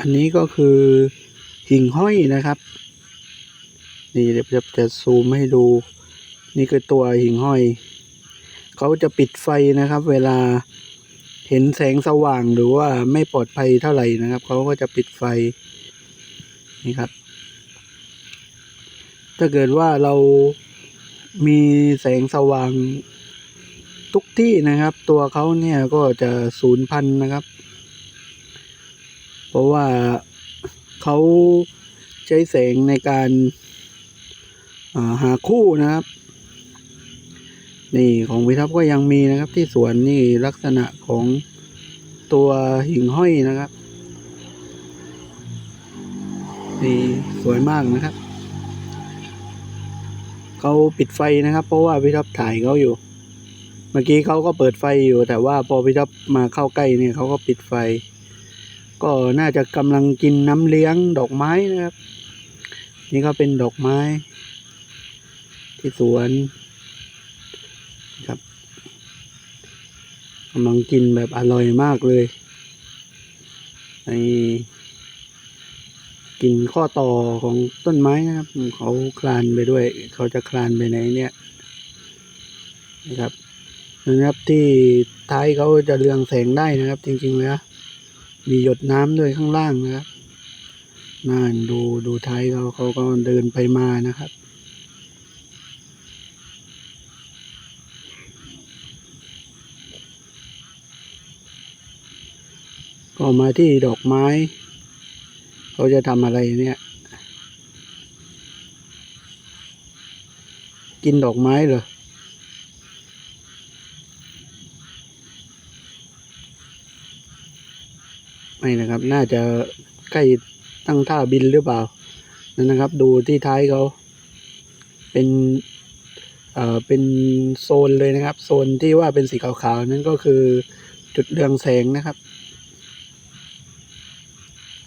อันนี้ก็คือหิ่งห้อยนะครับ นี่เดี๋ยวจะจะซูมให้ดู นี่คือตัวหิ่งห้อย เขาจะปิดไฟนะครับ เวลาเห็นแสงสว่างหรือว่าไม่ปลอดภัยเท่าไหร่นะครับ เขาก็จะปิดไฟนี่ครับ ถ้าเกิดว่าเรามีแสงสว่างทุกที่นะครับ ตัวเขาเนี่ยก็จะสูญพันธุ์นะครับ เพราะว่าเขาใช้แสงในการาหาคู่นะครับ นี่ของพิทัพก็ยังมีนะครับ ที่สวนนี่ลักษณะของตัวหิ่งห้อยนะครับนี่สวยมากนะครับเขาปิดไฟนะครับ เพราะว่าพิทัพถ่ายเขาอยู่ เมื่อกี้เขาก็เปิดไฟอยู่ แต่ว่าพอพิทัพมาเข้าใกล้เนี่ยเขาก็ปิดไฟ ก็น่าจะกำลังกินน้ำเลี้ยงดอกไม้นะครับ นี่ก็เป็นดอกไม้ ที่สวนครับกำลังกินแบบอร่อยมากเลยไอกินข้อต่อของต้นไม้นะครับ เขาคลานไปด้วย เขาจะคลานไปไหนเนี่ยนะครับนะครับที่ท้ายเขาจะเรืองแสงได้นะครับ จริงๆแล้ว มีหยดน้ำด้วยข้างล่างนะครับนั่นดูดูไทยเขาเขาก็เดินไปมานะครับก็มาที่ดอกไม้ เขาจะทำอะไรเนี่ย กินดอกไม้เหรอ ไม่นะครับ น่าจะใกล้ตั้งท่าบินหรือเปล่านั่นนะครับ ดูที่ท้ายเขาเป็นเอ่อเป็นโซนเลยนะครับ โซนที่ว่าเป็นสีขาวๆนั่นก็คือจุดเรืองแสงนะครับ